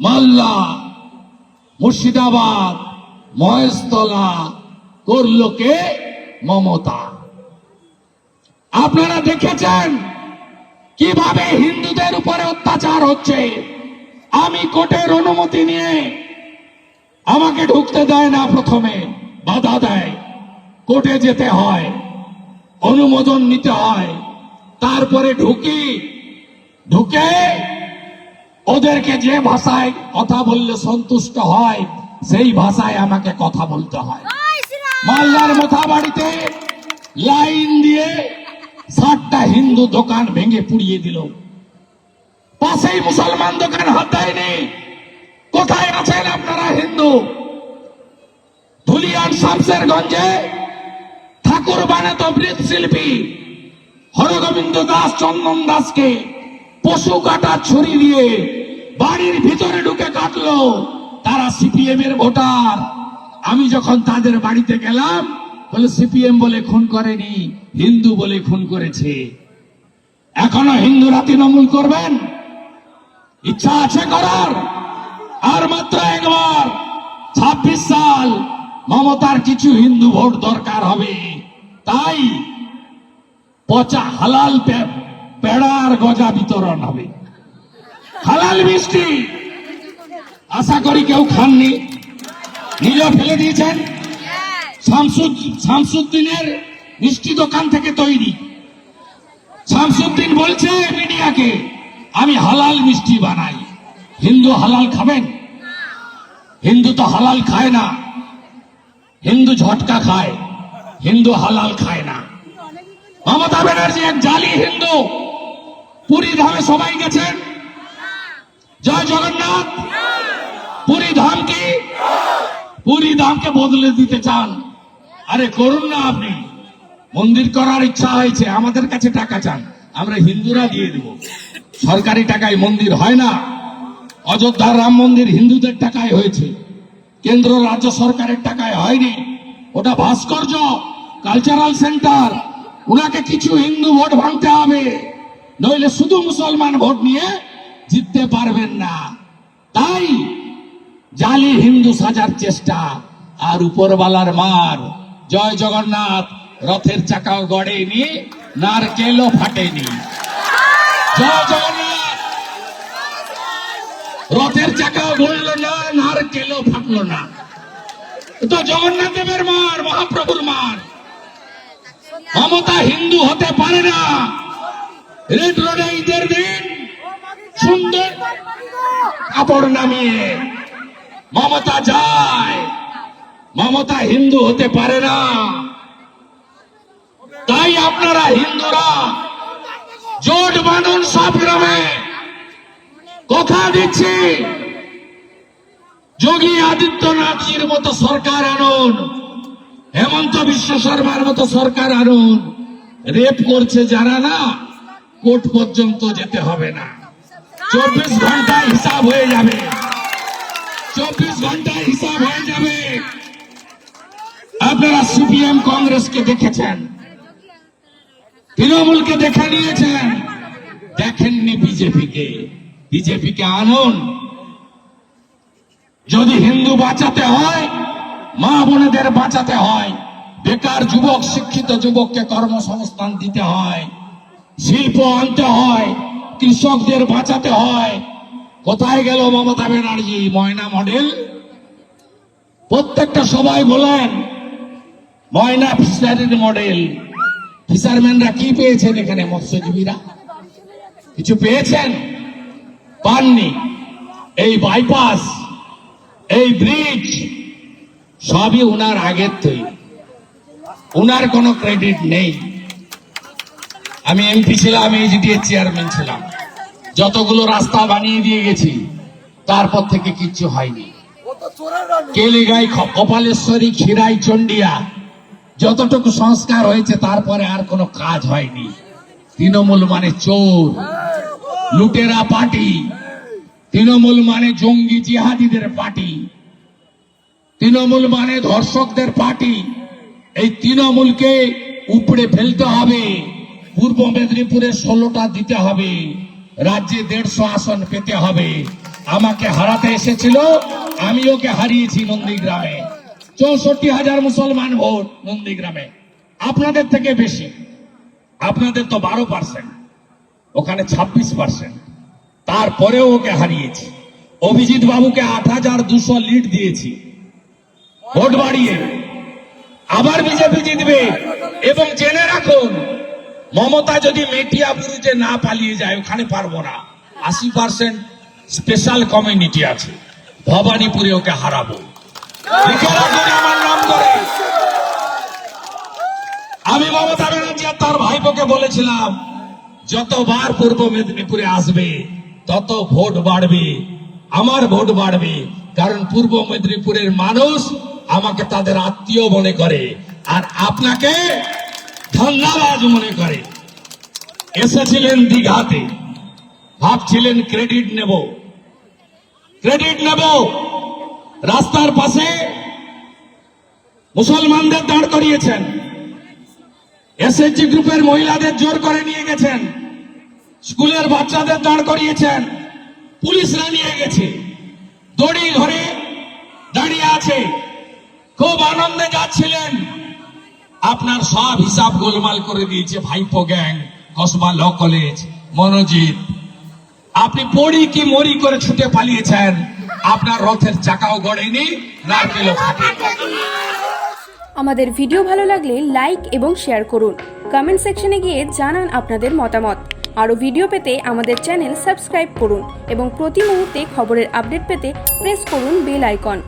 মাল্লা, মুর্শিদাবাদ, মহেশতলা, করল কে? মমতা। আপনারা দেখেছেন কীভাবে হিন্দুদের উপরে অত্যাচার হচ্ছে? আমি কোর্টের অনুমতি নিয়ে আমাকে ঢুকতে দেয় না প্রথমে, বাধা দেয়। কোর্টে যেতে হয়, অনুমোদন নিতে হয়। তারপরে ঢুকি, ঢুকে ওদেরকে যে ভাষায় কথা বললে সন্তুষ্ট হয় সেই ভাষায় আমাকে কথা বলতে হয়। মালদার মোথা বাড়িতে লাইন দিয়ে ষাটটা হিন্দু দোকান ভেঙে পুড়িয়ে দিল। পাশেই মুসলমান দোকান হাত দেয়নি। কোথায় আছেন আপনারা হিন্দু? ধুলিয়ান শামসেরগঞ্জে ঠাকুর বানাতো মৃৎশিল্পী হরগোবিন্দ দাস চন্দন দাসকে পশু কাটা ছুরি দিয়ে বাড়ির ভিতরে ঢুকে কাটলো। তারা সিপিএম এর ভোটার। আমি যখন তাদের বাড়িতে গেলাম, বলে সিপিএম বলে খুন করেনি, হিন্দু বলে খুন করেছে। এখনও হিন্দুরা তৃণমূল করবেন? ইচ্ছা আছে করার? আর মাত্র একবার, ছাব্বিশ সাল মমতার কিছু হিন্দু ভোট দরকার হবে। তাই পচা হালাল পেড়ার গজা বিতরণ হবে। হালাল মিষ্টি। আশা করি কেউ খাননি। নিজেও ফেলে দিয়েছেন। শামসুদ শামসুদ্দিনের মিষ্টি দোকান থেকে তৈরি। শামসুদ্দিন বলছে মিডিয়াকে, আমি হালাল মিষ্টি বানাই। হিন্দু হালাল খাবেন? হিন্দু তো হালাল খায় না। হিন্দু ঝটকা খায়। হিন্দু হালাল খায় না। মমতা ব্যানার্জি এক জালি হিন্দু। পুরী ধামে সবাই গেছেন? জয় জগন্নাথ। পুরী ধাম কি? পুরী ধামকে বদলে দিতে চান। আরে করুন না আপনি। মন্দির করার ইচ্ছা হয়েছে, আমাদের কাছে টাকা চান, আমরা হিন্দুরা দিয়ে দেব। সরকারি টাকায় মন্দির হয় না। অযোধ্যার রাম মন্দির হিন্দুদের টাকায় হয়েছে। কেন্দ্র রাজ্য সরকারের টাকায় হয়নি। ওটা ভাস্কর্য কালচারাল সেন্টার ওনাকে কিছু হিন্দু ভোট ভাঙতে হবে। নইলে শুধু মুসলমান ভোট নিয়ে জিততে পারবেন না। তাই জালি হিন্দু সাজার চেষ্টা, আর উপরবালার মার। জয় জগন্নাথ, রথের চাকাও গড়েনি, নারকেলও ফাটেনি। জয় জগন্নাথ, রথের চাকাও গড়ল না, নারকেলও ফাটলো না। তো জগন্নাথ দেবের মার, মহাপ্রভুর মার। মমতা হিন্দু হতে পারে না। রেড রোডে ঈদের সুন্দর কাপড় নামিয়ে মমতা যায়। মমতা হিন্দু হতে পারে না। তাই আপনারা হিন্দুরা জোট বাঁধুন সব গ্রামে কথা দিচ্ছি। যোগী আদিত্যনাথজির মতো সরকার আনুন, হেমন্ত বিশ্ব শর্মার মতো সরকার আনুন। রেপ করছে যারা না কোর্ট পর্যন্ত যেতে হবে না। চব্বিশ ঘন্টায় হিসাব হয়ে যাবে। চব্বিশ ঘন্টায় হিসাব হয়ে যাবে। আপনারা সিপিএম কংগ্রেসকে দেখেছেন, তৃণমূলকে দেখে নিয়েছেন। দেখেননি বিজেপিকে। বিজেপিকে আনুন। যদি হিন্দু বাঁচাতে হয়, মা বোনেদের বাঁচাতে হয়, বেকার যুবক, শিক্ষিত যুবককে কর্মসংস্থান দিতে হয় শিল্প আনতে হয়, কৃষকদের বাঁচাতে হয়। কোথায় গেল মমতা ব্যানার্জি, ময়না মডেল? প্রত্যেকটা সবাই বলেন, ময়না ফিশারির মডেল। ফিশারম্যানরা কি পেয়েছেন এখানে মৎস্যজীবীরা? কিছু পেয়েছেন? পাননি। এই বাইপাস এই ব্রিজ সবই উনার আগের তৈরি উনার কোনো ক্রেডিট নেই। আমি এমপি ছিলাম এইচডিএ চেয়ারম্যান ছিলাম। যতগুলো রাস্তা বানিয়ে দিয়ে গেছি, তারপর থেকে কিচ্ছু হয়নি। কেলিগাই কপালেশ্বরী খিরাই চন্ডিয়া যতটুকু সংস্কার হয়েছে, তারপরে আর কোনো কাজ হয়নি। তৃণমূল মানে চোর, লুটেরা পার্টি। তৃণমূল মানে জঙ্গি জিহাদিদের পার্টি। তৃণমূল মানে ধর্ষকদের পার্টি। এই তৃণমূলকে উপড়ে ফেলতে হবে। পূর্ব মেদিনীপুরে ষোলোটা দিতে হবে। রাজ্যে দেড়শো আসন পেতে হবে। আমাকে হারাতে এসেছিল, আমি ওকে হারিয়েছি নন্দীগ্রামে। চৌষট্টি হাজার মুসলমান ভোট নন্দীগ্রামে। আপনাদের থেকে বেশি। আপনাদের তো বারো পার্সেন্ট। ওখানে ছাব্বিশ পার্সেন্ট। তারপরেও ওকে হারিয়েছি। অভিজিৎ বাবুকে আট হাজার দুশো লিড দিয়েছি। ভোট বাড়িয়ে। আবার বিজেপি জিতবে। এবং জেনে রাখুন মমতা যদি মেটিয়া মেটিয়াপুরিতে না পালিয়ে যায়, ওখানে পারব না। আশি পার্সেন্ট স্পেশাল কমিউনিটি আছে। ভবানীপুরে ওকে হারাবো। আমার নাম করে আমি মমতা ব্যানার্জি আর তার ভাইপোকে বলেছিলাম, যতবার পূর্ব মেদিনীপুরে আসবে, তত ভোট বাড়বে, আমার ভোট বাড়বে, কারণ পূর্ব মেদিনীপুরের মানুষ আমাকে তাদের আত্মীয় মনে করে। আর আপনাকে ধন্যবাদ মনে করে। এসেছিলেন দীঘাতে। ভাবছিলেন ক্রেডিট নেব। ক্রেডিট নেব। রাস্তার পাশে মুসলমানদের দাঁড় করিয়েছেন। এসএসজি গ্রুপের মহিলাদের জোর করে নিয়ে গেছেন। স্কুলের বাচ্চাদের দাঁড় করিয়েছেন। পুলিশরা নিয়ে গেছে। দড়ি ধরে দাঁড়িয়ে আছে। খুব আনন্দে যাচ্ছিলেন। আপনার সব হিসাব গোলমাল করে দিয়েছে ভাইপো gang Kasba law college, Monojit. আপনি পড়ি কি মরি করে ছুটে পালিয়েছেন? আপনার রথের চাকাও গড়েনি, নারকেলও আমাদের ভিডিও ভালো লাগলে লাইক এবং শেয়ার করুন। কমেন্ট সেকশনে গিয়ে জানান আপনাদের মতামত। আরও ভিডিও পেতে আমাদের চ্যানেল সাবস্ক্রাইব করুন এবং প্রতি মুহূর্তে খবরের আপডেট পেতে প্রেস করুন বেল আইকন।